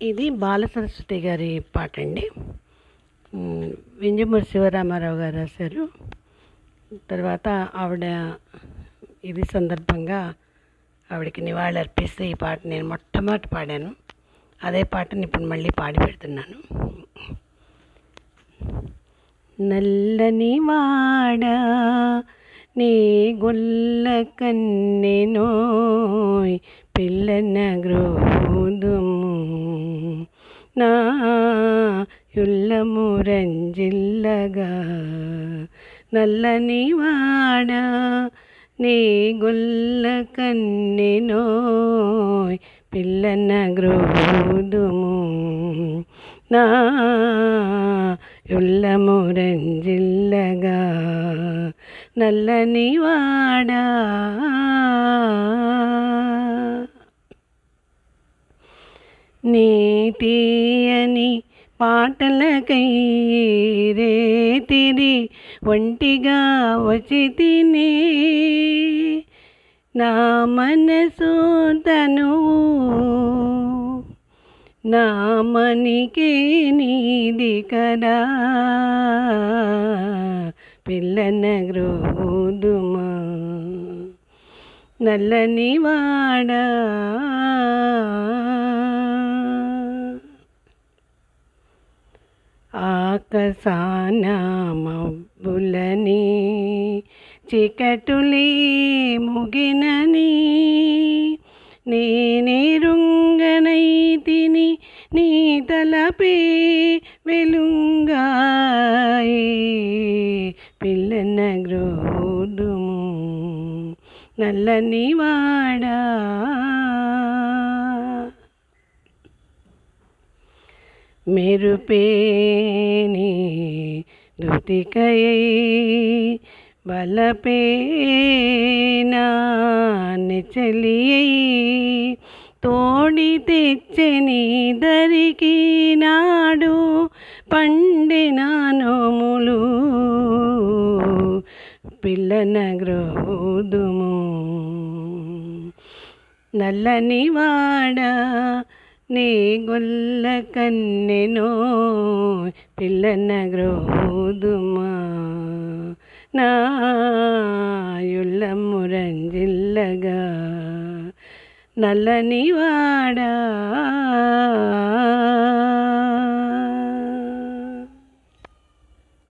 ఇది బాల సరస్వతి గారి పాట అండి వింజమూరి శివరామారావు గారు రాశారు. తర్వాత ఆవిడ ఇది సందర్భంగా ఆవిడకి నివాళి అర్పిస్తే ఈ పాట నేను మొట్టమొదటి పాడాను. అదే పాటని ఇప్పుడు మళ్ళీ పాడి పెడుతున్నాను. నల్లని వాడ నీ గొల్ల కన్నెనోయ్ పిల్లన గ్రోదుము నా యుల్లము రంజిల్లగా నల్లని వాడ నీ గొల్ల కన్నెనోయ్ పిల్లన గ్రోదుము నా యుల్లము రంజిల్లగా నల్లని వాడా నీ పాటలకై రేతిరి ఒంటిగా వచ్చి తినే. నా మనసు తను నా మనికే నీది కదా. పిల్లన గ్రోదుమా నల్లని వాడా మబ్బులని చికటులే ముగినని నేనేరుంగనై తిని నీ తలపే వెలుంగాయి పిల్లన గ్రోదుము నల్లని వాడా మెరుపేని దుతికయై బలపేనా నెచలియై తోడి తెచ్చని దరికి నాడు పండిన నోములు పిల్లన గ్రోదుము నల్లని వాడా నీ గొల్ల కన్నెనో పిల్లన గ్రోదుమా. నా యుల్లము రంజిల్లగా నల్లని వాడా.